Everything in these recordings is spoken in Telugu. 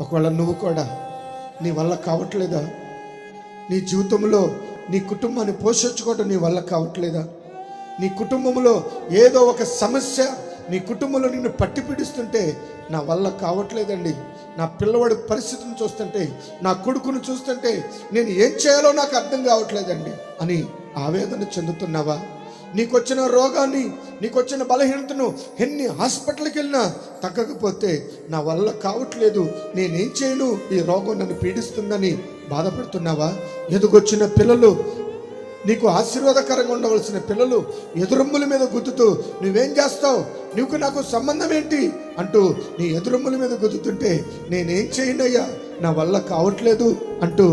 ఒకవేళ నువ్వు కూడా నీ వల్ల కావట్లేదా? నీ జీవితంలో నీ కుటుంబాన్ని పోషించుకోవడం నీ వల్ల కావట్లేదా? నీ కుటుంబంలో ఏదో ఒక సమస్య నీ కుటుంబంలో నిన్ను పట్టిపీడిస్తుంటే నా వల్ల కావట్లేదండి. నా పిల్లవాడి పరిస్థితిని చూస్తుంటే నా కొడుకును చూస్తుంటే నేను ఏం చేయాలో నాకు అర్థం కావట్లేదండి అని ఆవేదన చెందుతున్నావా? నీకొచ్చిన రోగాన్ని నీకొచ్చిన బలహీనతను ఎన్ని హాస్పిటల్కి వెళ్ళినా తగ్గకపోతే నా వల్ల కావట్లేదు. నేనేం చేయను? ఈ రోగం నన్ను పీడిస్తుందని బాధపడుతున్నావా? ఎదుగొచ్చిన పిల్లలు నీకు ఆశీర్వాదకరంగా ఉండవలసిన పిల్లలు ఎదురొమ్ముల మీద గుద్దుతూ నువ్వేం చేస్తావు? నీకు నాకు సంబంధం ఏంటి అంటూ నీ ఎదురొమ్ముల మీద గుద్దుతుంటే నేనేం చేయనయ్యా నా వల్ల కావట్లేదు అంటూ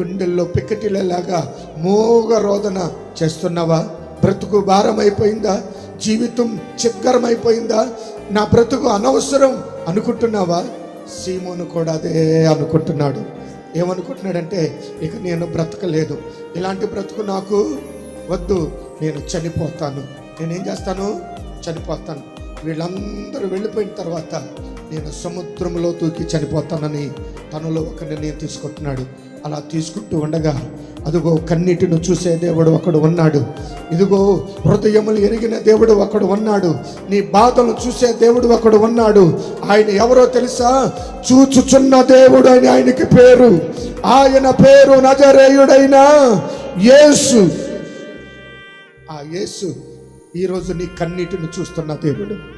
గుండెల్లో పిక్కటిలలాగా మోగ రోదన చేస్తున్నావా? బ్రతుకు భారం అయిపోయిందా జీవితం చిక్కరమైపోయిందా నా బ్రతుకు అనవసరం అనుకుంటున్నావా? సీమోను కూడా అదే అనుకుంటున్నాడు. ఏమనుకుంటున్నాడంటే ఇక నేను బ్రతకలేదు. ఇలాంటి బ్రతుకు నాకు వద్దు. నేను చనిపోతాను. నేనేం చేస్తాను? చనిపోతాను. వీళ్ళందరూ వెళ్ళిపోయిన తర్వాత నేను సముద్రంలో తూకి చనిపోతానని తనలో ఒక నిర్ణయం తీసుకుంటున్నాడు. అలా తీసుకుంటూ ఉండగా అదిగో కన్నీటిని చూసే దేవుడు ఒకడు ఉన్నాడు. ఇదిగో హృదయములు ఎరిగిన దేవుడు ఒకడు ఉన్నాడు. నీ బాధలు చూసే దేవుడు ఒకడు ఉన్నాడు. ఆయన ఎవరో తెలుసా? చూచుచున్న దేవుడు అని ఆయనకి పేరు. ఆయన పేరు నజరేయుడైన యేసు. ఆ యేసు ఈరోజు నీ కన్నీటిని చూస్తున్న దేవుడు.